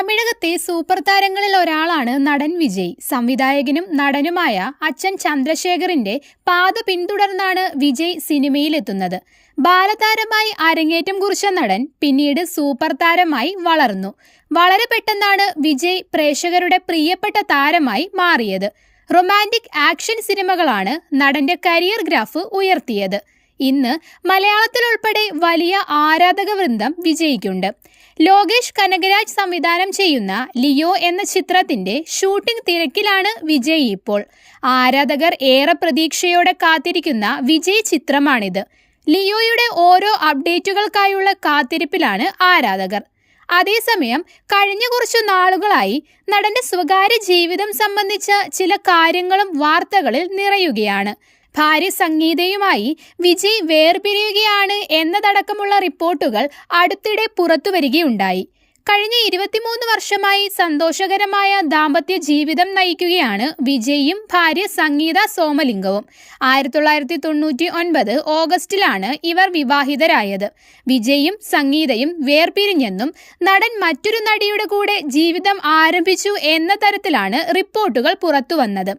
തമിഴകത്തെ super താരങ്ങളിൽ ഒരാളാണ് നടൻ വിജയ്. സംവിധായകനും നടനുമായ അച്ഛൻ ചന്ദ്രശേഖറിന്റെ പാത പിന്തുടർന്നാണ് വിജയ് സിനിമയിലെത്തുന്നത്. ബാലതാരമായി അരങ്ങേറ്റം കുറിച്ച നടൻ പിന്നീട് സൂപ്പർ താരമായി വളർന്നു. വളരെ പെട്ടെന്നാണ് വിജയ് പ്രേക്ഷകരുടെ പ്രിയപ്പെട്ട താരമായി മാറിയത്. റൊമാന്റിക് ആക്ഷൻ സിനിമകളാണ് നടന്റെ കരിയർ ഗ്രാഫ് ഉയർത്തിയത്. ഇന്ന് മലയാളത്തിലുൾപ്പെടെ വലിയ ആരാധക വൃന്ദം വിജയിക്കുണ്ട്. ലോകേഷ് കനകരാജ് സംവിധാനം ചെയ്യുന്ന ലിയോ എന്ന ചിത്രത്തിന്റെ ഷൂട്ടിംഗ് തിരക്കിലാണ് വിജയ് ഇപ്പോൾ. ആരാധകർ ഏറെ പ്രതീക്ഷയോടെ കാത്തിരിക്കുന്ന വിജയ് ചിത്രമാണിത്. ലിയോയുടെ ഓരോ അപ്ഡേറ്റുകൾക്കായുള്ള കാത്തിരിപ്പിലാണ് ആരാധകർ. അതേസമയം കഴിഞ്ഞ കുറച്ചു നാളുകളായി നടന്റെ സ്വകാര്യ ജീവിതം സംബന്ധിച്ച ചില കാര്യങ്ങളും വാർത്തകളിൽ നിറയുകയാണ്. ഭാര്യ സംഗീതയുമായി വിജയ് വേർപിരിയുകയാണ് എന്നതടക്കമുള്ള റിപ്പോർട്ടുകൾ അടുത്തിടെ പുറത്തുവരികയുണ്ടായി. കഴിഞ്ഞ ഇരുപത്തിമൂന്ന് വർഷമായി സന്തോഷകരമായ ദാമ്പത്യ ജീവിതം നയിക്കുകയാണ് വിജയും ഭാര്യ സംഗീത സോമലിംഗവും. ആയിരത്തി തൊള്ളായിരത്തി തൊണ്ണൂറ്റി ഒൻപത് ഓഗസ്റ്റിലാണ് ഇവർ വിവാഹിതരായത്. വിജയും സംഗീതയും വേർപിരിഞ്ഞെന്നും നടൻ മറ്റൊരു നടിയുടെ കൂടെ ജീവിതം ആരംഭിച്ചു എന്ന തരത്തിലാണ് റിപ്പോർട്ടുകൾ പുറത്തുവന്നത്.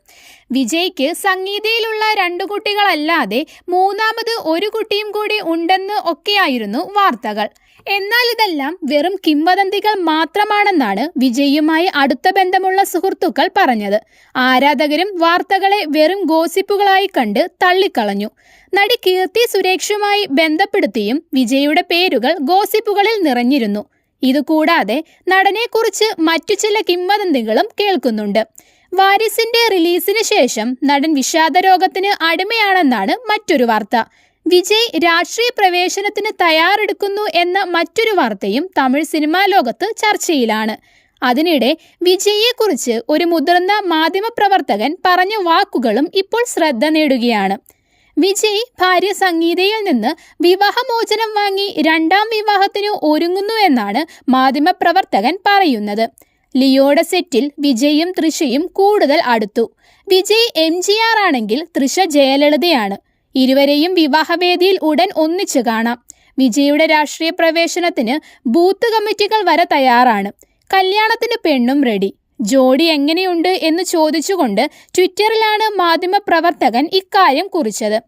വിജയ്ക്ക് സംഗീതയിലുള്ള രണ്ടു കുട്ടികളല്ലാതെ മൂന്നാമത് ഒരു കുട്ടിയും കൂടി ഉണ്ടെന്ന് ഒക്കെയായിരുന്നു വാർത്തകൾ. എന്നാൽ ഇതെല്ലാം വെറും കിംവദന്തികൾ മാത്രമാണെന്നാണ് വിജയുമായി അടുത്ത ബന്ധമുള്ള സുഹൃത്തുക്കൾ പറഞ്ഞത്. ആരാധകരും വാർത്തകളെ വെറും ഗോസിപ്പുകളായി കണ്ട് തള്ളിക്കളഞ്ഞു. നടി കീർത്തി സുരേഷുമായി ബന്ധപ്പെടുത്തിയും വിജയുടെ പേരുകൾ ഗോസിപ്പുകളിൽ നിറഞ്ഞിരുന്നു. ഇതുകൂടാതെ നടനെക്കുറിച്ച് മറ്റു ചില കിംവദന്തികളും കേൾക്കുന്നുണ്ട്. വാരിസിന്റെ റിലീസിന് ശേഷം നടൻ വിഷാദരോഗത്തിന് അടിമയാണെന്നാണ് മറ്റൊരു വാർത്ത. വിജയ് രാഷ്ട്രീയ പ്രവേശനത്തിന് തയ്യാറെടുക്കുന്നു എന്ന മറ്റൊരു വാർത്തയും തമിഴ് സിനിമാ ലോകത്ത് ചർച്ചയിലാണ്. അതിനിടെ വിജയിയെക്കുറിച്ച് ഒരു മുതിർന്ന മാധ്യമപ്രവർത്തകൻ പറഞ്ഞ വാക്കുകളും ഇപ്പോൾ ശ്രദ്ധ നേടുകയാണ്. വിജയ് ഭാര്യ സംഗീതയിൽ നിന്ന് വിവാഹമോചനം വാങ്ങി രണ്ടാം വിവാഹത്തിന് ഒരുങ്ങുന്നു എന്നാണ് മാധ്യമപ്രവർത്തകൻ പറയുന്നത്. ലിയോയുടെ സെറ്റിൽ വിജയും തൃഷയും കൂടുതൽ അടുത്തു. വിജയ് എം ജി ആർ ആണെങ്കിൽ തൃഷ ജയലളിതയാണ്. ഇരുവരെയും വിവാഹവേദിയിൽ ഉടൻ ഒന്നിച്ചു കാണാം. വിജയുടെ രാഷ്ട്രീയ പ്രവേശനത്തിന് ബൂത്ത് കമ്മിറ്റികൾ വരെ തയ്യാറാണ്. കല്യാണത്തിന് പെണ്ണും റെഡി ജോഡി എങ്ങനെയുണ്ട് എന്ന് ചോദിച്ചുകൊണ്ട് ട്വിറ്ററിലാണ് മാധ്യമപ്രവർത്തകൻ ഇക്കാര്യം കുറിച്ചത്.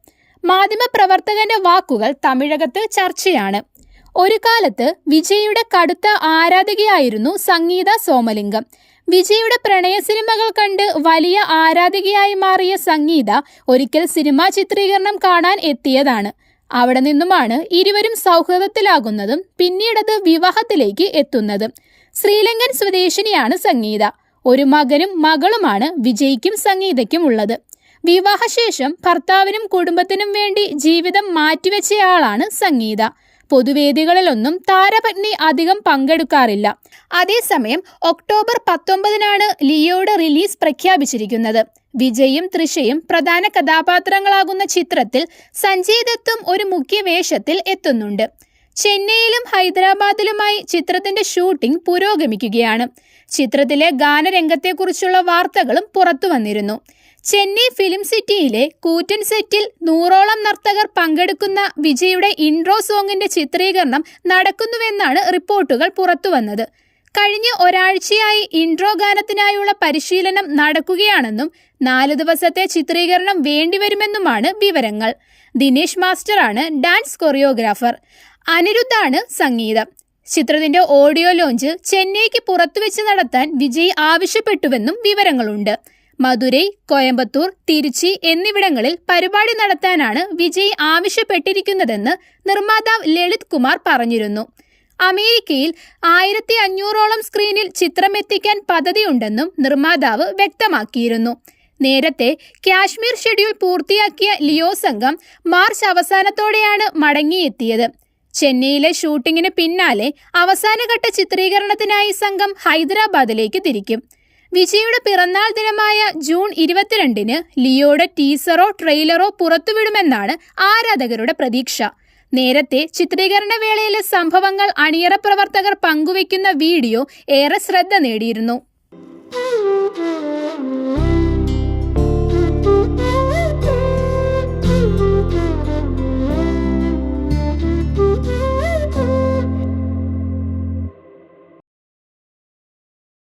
മാധ്യമപ്രവർത്തകന്റെ വാക്കുകൾ തമിഴകത്ത് ചർച്ചയാണ്. ഒരു കാലത്ത് വിജയുടെ കടുത്ത ആരാധികയായിരുന്നു സംഗീത സോമലിംഗം. വിജയുടെ പ്രണയ സിനിമകൾ കണ്ട് വലിയ ആരാധികയായി മാറിയ സംഗീത ഒരിക്കൽ സിനിമാ ചിത്രീകരണം കാണാൻ എത്തിയതാണ്. അവിടെ നിന്നുമാണ് ഇരുവരും സൗഹൃദത്തിലാകുന്നതും പിന്നീടത് വിവാഹത്തിലേക്ക് എത്തുന്നതും. ശ്രീലങ്കൻ സ്വദേശിനിയാണ് സംഗീത. ഒരു മകനും മകളുമാണ് വിജയ്ക്കും സംഗീതയ്ക്കും ഉള്ളത്. വിവാഹശേഷം ഭർത്താവിനും കുടുംബത്തിനും വേണ്ടി ജീവിതം മാറ്റിവെച്ചയാളാണ് സംഗീത. പൊതുവേദികളിലൊന്നും താരപത്നി അധികം പങ്കെടുക്കാറില്ല. അതേസമയം ഒക്ടോബർ പത്തൊമ്പതിനാണ് ലിയോയുടെ റിലീസ് പ്രഖ്യാപിച്ചിരിക്കുന്നത്. വിജയും തൃഷയും പ്രധാന കഥാപാത്രങ്ങളാകുന്ന ചിത്രത്തിൽ സഞ്ജയ് ദത്തും ഒരു മുഖ്യ വേഷത്തിൽ എത്തുന്നുണ്ട്. ചെന്നൈയിലും ഹൈദരാബാദിലുമായി ചിത്രത്തിന്റെ ഷൂട്ടിംഗ് പുരോഗമിക്കുകയാണ്. ചിത്രത്തിലെ ഗാനരംഗത്തെക്കുറിച്ചുള്ള വാർത്തകളും പുറത്തു വന്നിരുന്നു ചെന്നൈ ഫിലിം സിറ്റിയിലെ കൂറ്റൻ സെറ്റിൽ നൂറോളം നർത്തകർ പങ്കെടുക്കുന്ന വിജയുടെ ഇൻട്രോ സോങ്ങിന്റെ ചിത്രീകരണം നടക്കുന്നുവെന്നാണ് റിപ്പോർട്ടുകൾ പുറത്തുവന്നത്. കഴിഞ്ഞ ഒരാഴ്ചയായി ഇൻട്രോ ഗാനത്തിനായുള്ള പരിശീലനം നടക്കുകയാണെന്നും നാല് ദിവസത്തെ ചിത്രീകരണം വേണ്ടിവരുമെന്നുമാണ് വിവരങ്ങൾ. ദിനേശ് മാസ്റ്ററാണ് ഡാൻസ് കൊറിയോഗ്രാഫർ. അനിരുദ്ധാണ് സംഗീതം. ചിത്രത്തിന്റെ ഓഡിയോ ലോഞ്ച് ചെന്നൈക്ക് പുറത്തുവെച്ച് നടത്താൻ വിജയ് ആവശ്യപ്പെട്ടുവെന്നും വിവരങ്ങളുണ്ട്. മധുരൈ കോയമ്പത്തൂർ തിരുച്ചി എന്നിവിടങ്ങളിൽ പരിപാടി നടത്താനാണ് വിജയ് ആവശ്യപ്പെട്ടിരിക്കുന്നതെന്ന് നിർമ്മാതാവ് ലളിത് കുമാർ പറഞ്ഞിരുന്നു. അമേരിക്കയിൽ ആയിരത്തി അഞ്ഞൂറോളം സ്ക്രീനിൽ ചിത്രമെത്തിക്കാൻ പദ്ധതിയുണ്ടെന്നും നിർമ്മാതാവ് വ്യക്തമാക്കിയിരുന്നു. നേരത്തെ കാശ്മീർ ഷെഡ്യൂൾ പൂർത്തിയാക്കിയ ലിയോ സംഘം മാർച്ച് അവസാനത്തോടെയാണ് മടങ്ങിയെത്തിയത്. ചെന്നൈയിലെ ഷൂട്ടിങ്ങിന് പിന്നാലെ അവസാനഘട്ട ചിത്രീകരണത്തിനായി സംഘം ഹൈദരാബാദിലേക്ക് തിരിക്കും. വിജയുടെ പിറന്നാൾ ദിനമായ ജൂൺ ഇരുപത്തിരണ്ടിന് ലിയോയുടെ ടീസറോ ട്രെയിലറോ പുറത്തുവിടുമെന്നാണ് ആരാധകരുടെ പ്രതീക്ഷ. നേരത്തെ ചിത്രീകരണ വേളയിലെ സംഭവങ്ങൾ അണിയറ പ്രവർത്തകർ പങ്കുവയ്ക്കുന്ന വീഡിയോ ഏറെ ശ്രദ്ധ നേടിയിരുന്നു.